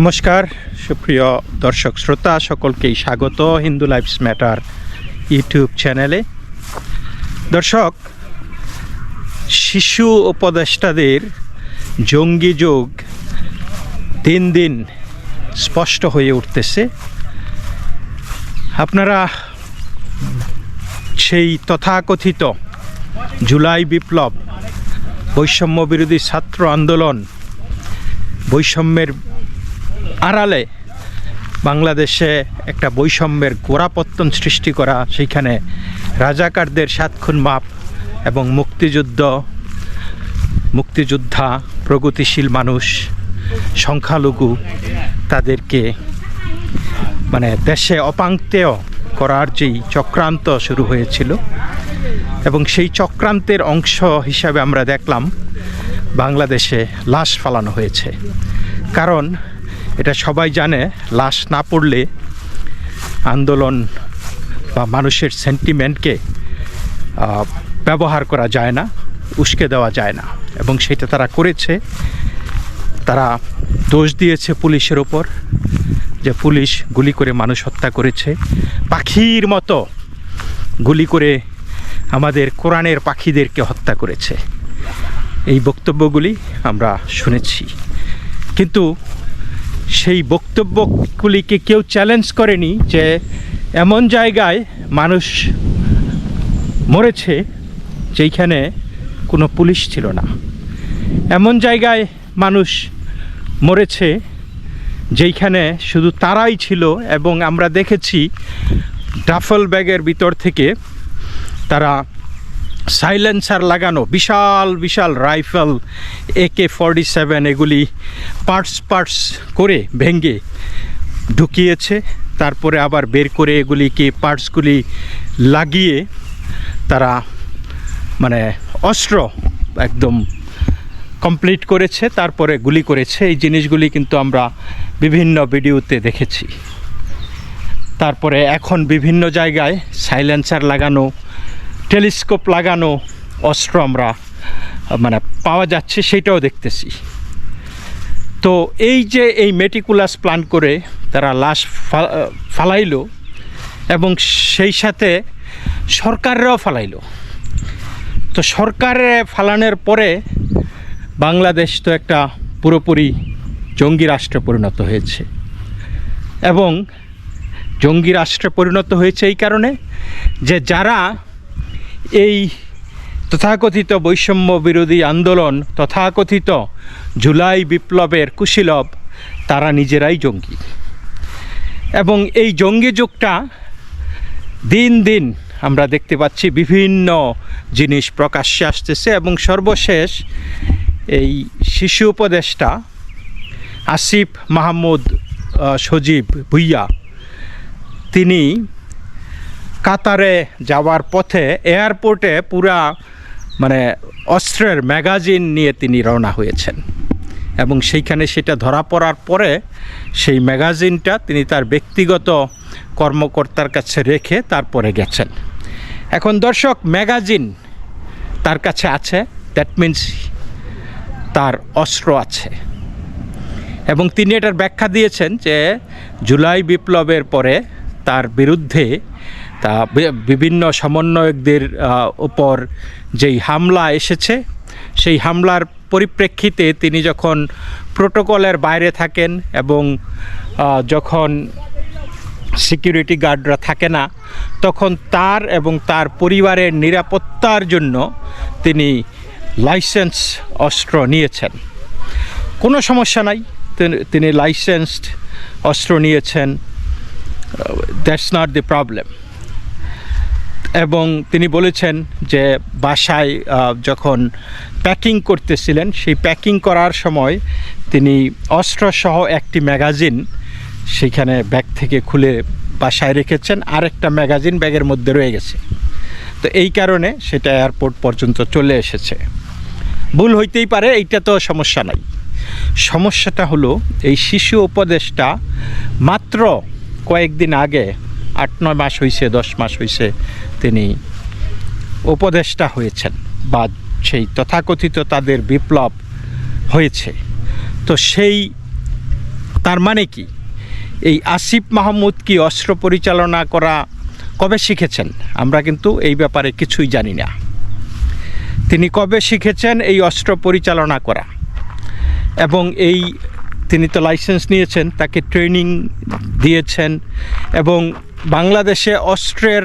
নমস্কার, সুপ্রিয় দর্শক শ্রোতা, সকলকেই স্বাগত হিন্দু লাইফস ম্যাটার ইউটিউব চ্যানেলে। দর্শক, শিশু উপদেষ্টাদের জঙ্গি যোগ দিন দিন স্পষ্ট হয়ে উঠতেছে। আপনারা সেই তথাকথিত জুলাই বিপ্লব বৈষম্য বিরোধী ছাত্র আন্দোলন, বৈষম্যের আড়ালে বাংলাদেশে একটা বৈষম্যের গোড়াপত্তন সৃষ্টি করা, সেইখানে রাজাকারদের সাতক্ষণ মাপ এবং মুক্তিযুদ্ধ, মুক্তিযোদ্ধা, প্রগতিশীল মানুষ, সংখ্যালঘু তাদেরকে মানে দেশে অপাঙ্ক্তেয় করার যেই চক্রান্ত শুরু হয়েছিল এবং সেই চক্রান্তের অংশ হিসাবে আমরা দেখলাম বাংলাদেশে লাশ ফালানো হয়েছে। কারণ এটা সবাই জানে, লাশ না পড়লে আন্দোলন বা মানুষের সেন্টিমেন্টকে ব্যবহার করা যায় না, উস্কে দেওয়া যায় না। এবং সেটা তারা করেছে। তারা দোষ দিয়েছে পুলিশের ওপর যে পুলিশ গুলি করে মানুষ হত্যা করেছে। পাখির মতো গুলি করে আমাদের কোরআনের পাখিদেরকে হত্যা করেছে। এই বক্তব্যগুলি আমরা শুনেছি। কিন্তু সেই বক্তব্যগুলিকে কেউ চ্যালেঞ্জ করেনি যে এমন জায়গায় মানুষ মরেছে যেইখানে কোনো পুলিশ ছিল না। এমন জায়গায় মানুষ মরেছে যেইখানে শুধু তারাই ছিল এবং আমরা দেখেছি ডাফল ব্যাগের ভিতর থেকে তারা সাইলেন্সার লাগানো, বিশাল বিশাল রাইফেল একে ফর্টি সেভেন এগুলি পার্টস পার্টস করে ভেঙ্গে ঢুকিয়েছে। তারপরে আবার বের করে এগুলিকে পার্টসগুলি লাগিয়ে তারা মানে অস্ত্র একদম কমপ্লিট করেছে, তারপরে গুলি করেছে। এই জিনিসগুলি কিন্তু আমরা বিভিন্ন ভিডিওতে দেখেছি। তারপরে এখন বিভিন্ন জায়গায় সাইলেন্সার লাগানো টেলিস্কোপ লাগানো অস্ত্র আমরা মানে পাওয়া যাচ্ছে সেটাও দেখতেছি। তো এই যে এই মেটিকুলাস প্ল্যান করে তারা লাশ ফা- আহ, এবং সেই সাথে সরকাররাও ফালাইলো। তো সরকারে ফালানোর পরে বাংলাদেশ তো একটা পুরোপুরি জঙ্গি রাষ্ট্রে পরিণত হয়েছে। এবং জঙ্গি রাষ্ট্রে পরিণত হয়েছে এই কারণে যে যারা এই তথাকথিত বৈষম্য বিরোধী আন্দোলন, তথাকথিত জুলাই বিপ্লবের কুশীলব, তারা নিজেরাই জঙ্গি। এবং এই জঙ্গি যুগটা দিন দিন আমরা দেখতে পাচ্ছি বিভিন্ন জিনিস প্রকাশ্যে আসতেছে এবং সর্বশেষ এই শিশু উপদেষ্টা আসিফ মাহমুদ সজীব ভুইয়া, তিনি কাতারে যাওয়ার পথে এয়ারপোর্টে পুরা মানে অস্ত্রের ম্যাগাজিন নিয়ে তিনি রওনা হয়েছেন। এবং সেইখানে সেটা ধরা পড়ার পরে সেই ম্যাগাজিনটা তিনি তার ব্যক্তিগত কর্মকর্তার কাছে রেখে তারপরে গেছেন। এখন দর্শক, ম্যাগাজিন তার কাছে আছে দ্যাট মিন্স তার অস্ত্র আছে। এবং তিনি এটার ব্যাখ্যা দিয়েছেন যে জুলাই বিপ্লবের পরে তার বিরুদ্ধে তা বিভিন্ন সমন্বয়কদের উপর যেই হামলা এসেছে, সেই হামলার পরিপ্রেক্ষিতে তিনি যখন প্রোটোকলের বাইরে থাকেন এবং যখন সিকিউরিটি গার্ডরা থাকে না, তখন তার এবং তার পরিবারের নিরাপত্তার জন্য তিনি লাইসেন্স অস্ত্র নিয়েছেন। কোনো সমস্যা নাই, তিনি লাইসেন্সড অস্ত্র নিয়েছেন দ্যাটস নট দি প্রবলেম। এবং তিনি বলেছেন যে বাসায় যখন প্যাকিং করতেছিলেন, সেই প্যাকিং করার সময় তিনি অস্ত্রসহ একটি ম্যাগাজিন সেখানে ব্যাগ থেকে খুলে বাসায় রেখেছেন। আরেকটা ম্যাগাজিন ব্যাগের মধ্যে রয়ে গেছে। তো এই কারণে সেটা এয়ারপোর্ট পর্যন্ত চলে এসেছে। ভুল হইতেই পারে, এইটা তো সমস্যা নাই। সমস্যাটা হলো, এই শিশু উপদেশটা মাত্র কয়েকদিন আগে আট, নয় মাস হয়েছে দশ মাস হয়েছে তিনি উপদেষ্টা হয়েছেন বা সেই তথাকথিত তাদের বিপ্লব হয়েছে। তো সেই, তার মানে কি? এই আসিফ মাহমুদ কি অস্ত্র পরিচালনা করা কবে শিখেছেন? আমরা কিন্তু এই ব্যাপারে কিছুই জানি না। তিনি কবে শিখেছেন এই অস্ত্র পরিচালনা করা? এবং এই তিনি তো লাইসেন্স নিয়েছেন, তাকে ট্রেনিং দিয়েছেন এবং বাংলাদেশে অস্ত্রের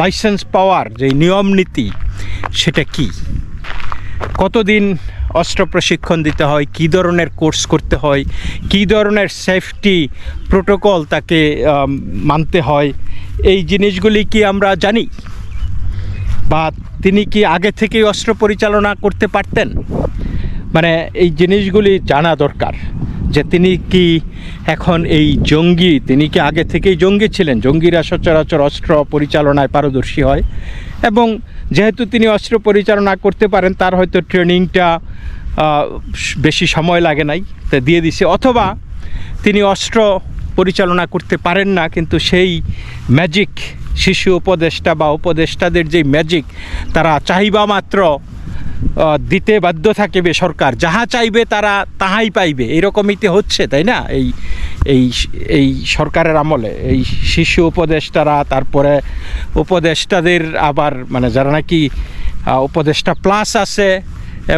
লাইসেন্স পাওয়ার যে নিয়ম নীতি, সেটা কি? কতদিন অস্ত্র প্রশিক্ষণ দিতে হয়, কী ধরনের কোর্স করতে হয়, কী ধরনের সেফটি প্রোটোকল তাকে মানতে হয়, এই জিনিসগুলি কি আমরা জানি? বা তিনি কি আগে থেকেই অস্ত্র পরিচালনা করতে পারতেন? মানে এই জিনিসগুলি জানা দরকার যে তিনি কি এখন এই জঙ্গি, তিনি কি আগে থেকেই জঙ্গি ছিলেন? জঙ্গিরা সচরাচর অস্ত্র পরিচালনায় পারদর্শী হয় এবং যেহেতু তিনি অস্ত্র পরিচালনা করতে পারেন, তার হয়তো ট্রেনিংটা বেশি সময় লাগে নাই, তা দিয়ে দিছে। অথবা তিনি অস্ত্র পরিচালনা করতে পারেন না, কিন্তু সেই ম্যাজিক শিশু উপদেষ্টা বা উপদেষ্টাদের যে ম্যাজিক তারা চাহিবা মাত্র দিতে বাধ্য থাকবে সরকার। যাহা চাইবে তারা তাহাই পাইবে। এরকমই তো হচ্ছে, তাই না? এই এই এই সরকারের আমলে। এই শিশু উপদেষ্টারা, তারপরে উপদেষ্টাদের আবার মানে যারা নাকি উপদেষ্টা প্লাস আছে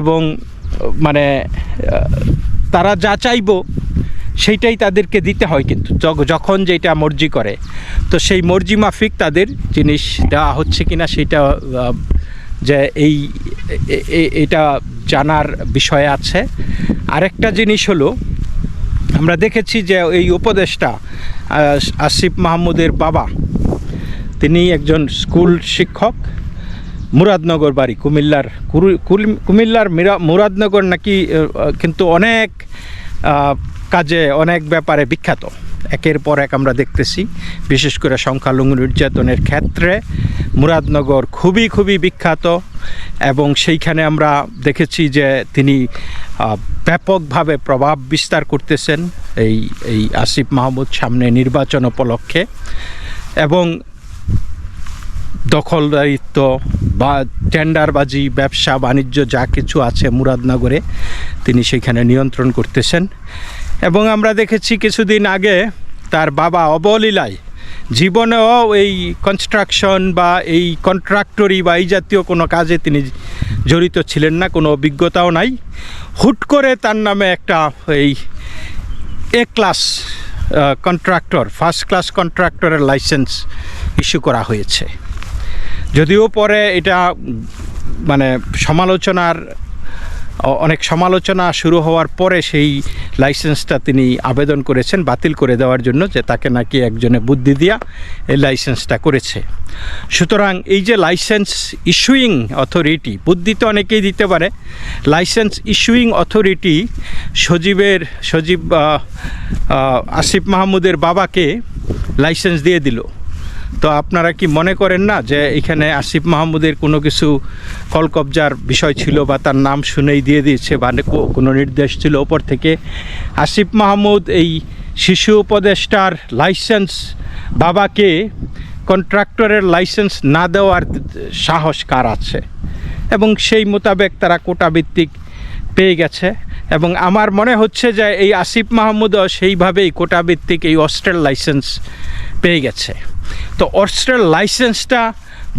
এবং মানে তারা যা চাইব, সেইটাই তাদেরকে দিতে হয় কিন্তু যখন যেটা মর্জি করে। তো সেই মর্জি মাফিক তাদের জিনিস দেওয়া হচ্ছে কিনা, সেটা যে এই এটা জানার বিষয় আছে। আরেকটা জিনিস হলো, আমরা দেখেছি যে এই উপদেশটা আসিফ মাহমুদের বাবা, তিনি একজন স্কুল শিক্ষক, মুরাদনগর বাড়ি, কুমিল্লার কুমিল্লার মিরা- মুরাদনগর নাকি কিন্তু অনেক কাজে, অনেক ব্যাপারে বিখ্যাত। একের পর এক আমরা দেখতেছি। বিশেষ করে সংখ্যালঘু নির্যাতনের ক্ষেত্রে মুরাদনগর খুবই খুবই বিখ্যাত এবং সেইখানে আমরা দেখেছি যে তিনি ব্যাপকভাবে প্রভাব বিস্তার করতেছেন এই এই আসিফ মাহমুদ সামনে নির্বাচন উপলক্ষে এবং দখলদারিত্ব বা টেন্ডারবাজি, ব্যবসা, বাণিজ্য যা কিছু আছে মুরাদনগরে তিনি সেখানে নিয়ন্ত্রণ করতেছেন। এবং আমরা দেখেছি কিছুদিন আগে তার বাবা অবলীলায় জীবনেও এই কনস্ট্রাকশন বা এই কন্ট্রাক্টরি বা এই জাতীয় কোনো কাজে তিনি জড়িত ছিলেন না, কোনো অভিজ্ঞতাও নাই। হুট করে তার নামে একটা এই A class contractor first class কন্ট্রাক্টরের licence issue করা হয়েছে। যদিও পরে এটা মানে সমালোচনার অনেক সমালোচনা শুরু হওয়ার পরে সেই লাইসেন্সটা তিনি আবেদন করেছেন বাতিল করে দেওয়ার জন্য যে তাকে নাকি একজনে বুদ্ধি দিয়া এই লাইসেন্সটা করেছে। সুতরাং এই যে লাইসেন্স ইস্যুইং অথরিটি, বুদ্ধি তো অনেকেই দিতে পারে, লাইসেন্স ইস্যুইং অথরিটি সজীবের, সজীব আসিফ মাহমুদের বাবাকে লাইসেন্স দিয়ে দিল। তো আপনারা কি মনে করেন না যে এখানে আসিফ মাহমুদের কোনো কিছু কলকবজার বিষয় ছিল বা তার নাম শুনেই দিয়ে দিয়েছে বা কোনো নির্দেশ ছিল ওপর থেকে? আসিফ মাহমুদ এই শিশু উপদেষ্টার লাইসেন্স বাবাকে কন্ট্রাক্টরের লাইসেন্স না দেওয়ার সাহস কার আছে? এবং সেই মোতাবেক তারা কোটাভিত্তিক পেয়ে গেছে। এবং আমার মনে হচ্ছে যে এই আসিফ মাহমুদও সেইভাবেই কোটাভিত্তিক এই অস্ট্রেল লাইসেন্স পেয়ে গেছে। তো অস্ট্রেল লাইসেন্সটা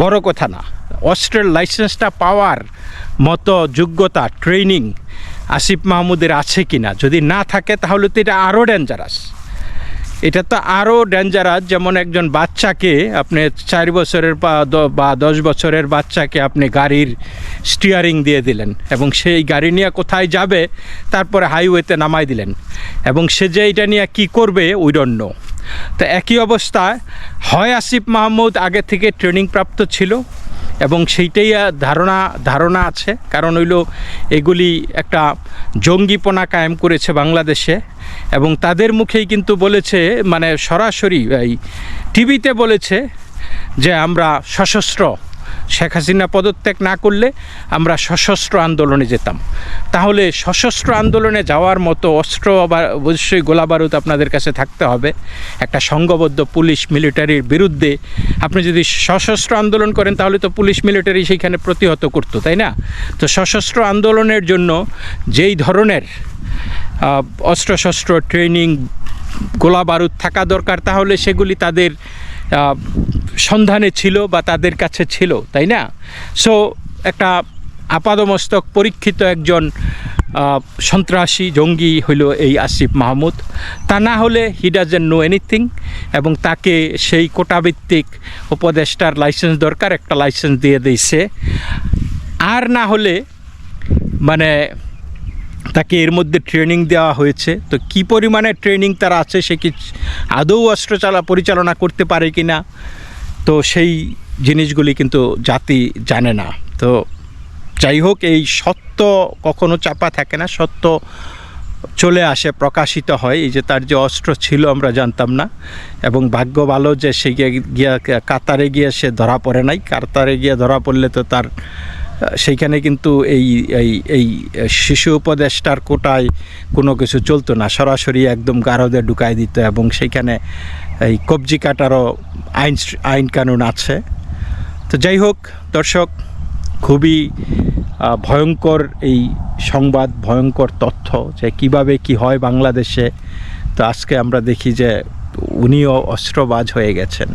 বড় কথা না। অস্ট্রেল লাইসেন্সটা পাওয়ার মতো যোগ্যতা, ট্রেনিং আসিফ মাহমুদের আছে কি না যদি না থাকে, তাহলে তো এটা আরও ডেঞ্জারাস এটা তো আরও ডেঞ্জারাস যেমন একজন বাচ্চাকে আপনি চার বছরের বা দশ বছরের বাচ্চাকে আপনি গাড়ির স্টিয়ারিং দিয়ে দিলেন এবং সেই গাড়ি নিয়ে কোথায় যাবে, তারপরে হাইওয়েতে নামাই দিলেন। এবং সে যে এটা নিয়ে কী করবে উই ডোন্ট নো তো একই অবস্থায় হয় আসিফ মাহমুদ আগে থেকে ট্রেনিং প্রাপ্ত ছিল এবং সেইটাই ধারণা ধারণা আছে। কারণ হইল এগুলি একটা জঙ্গিপনা কায়েম করেছে বাংলাদেশে এবং তাদের মুখেই কিন্তু বলেছে মানে সরাসরি এই টিভিতে বলেছে যে আমরা সশস্ত্র শেখ হাসিনা পদত্যাগ না করলে আমরা সশস্ত্র আন্দোলনে যেতাম। তাহলে সশস্ত্র আন্দোলনে যাওয়ার মতো অস্ত্র আবার অবশ্যই গোলাবারুদ আপনাদের কাছে থাকতে হবে। একটা সংঘবদ্ধ পুলিশ মিলিটারির বিরুদ্ধে আপনি যদি সশস্ত্র আন্দোলন করেন, তাহলে তো পুলিশ মিলিটারি সেইখানে প্রতিহত করতো, তাই না? তো সশস্ত্র আন্দোলনের জন্য যেই ধরনের অস্ত্রশস্ত্র, ট্রেনিং, গোলা বারুদ থাকা দরকার, তাহলে সেগুলি তাদের সন্ধানে ছিল বা তাদের কাছে ছিল, তাই না? সো একটা আপাদমস্তক পরীক্ষিত একজন সন্ত্রাসী জঙ্গি হইল এই আসিফ মাহমুদ। তা না হলে হি ডাজেন্ট নো এনিথিং এবং তাকে সেই কোটাভিত্তিক উপদেষ্টার লাইসেন্স দরকার, একটা লাইসেন্স দিয়ে দিয়েছে। আর না হলে মানে তাকে এর মধ্যে ট্রেনিং দেওয়া হয়েছে। তো কি পরিমাণে ট্রেনিং তার আছে, সে কি আদৌ অস্ত্র চালা পরিচালনা করতে পারে কি না তো সেই জিনিসগুলি কিন্তু জাতি জানে না। তো যাই হোক এই সত্য কখনো চাপা থাকে না, সত্য চলে আসে, প্রকাশিত হয়। এই যে তার যে অস্ত্র ছিল আমরা জানতাম না। এবং ভাগ্য ভালো যে সে গিয়ে কাতারে গিয়ে সে ধরা পড়ে নাই। কাতারে গিয়ে ধরা পড়লে তো তার সেইখানে কিন্তু এই এই এই শিশু উপদেষ্টার কোটায় কোনো কিছু চলতো না। সরাসরি একদম গারদে ঢুকাই দিত এবং সেইখানে এই কবজি কাটারও আইন আইন কানুন আছে। তো যাই হোক, দর্শক, খুবই ভয়ঙ্কর এই সংবাদ, ভয়ঙ্কর তথ্য যে কীভাবে কি হয় বাংলাদেশে। তো আজকে আমরা দেখি যে উনিও অস্ত্রবাজ হয়ে গেছেন।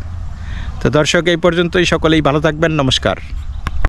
তো দর্শক, এই পর্যন্তই। সকলেই ভালো থাকবেন। নমস্কার।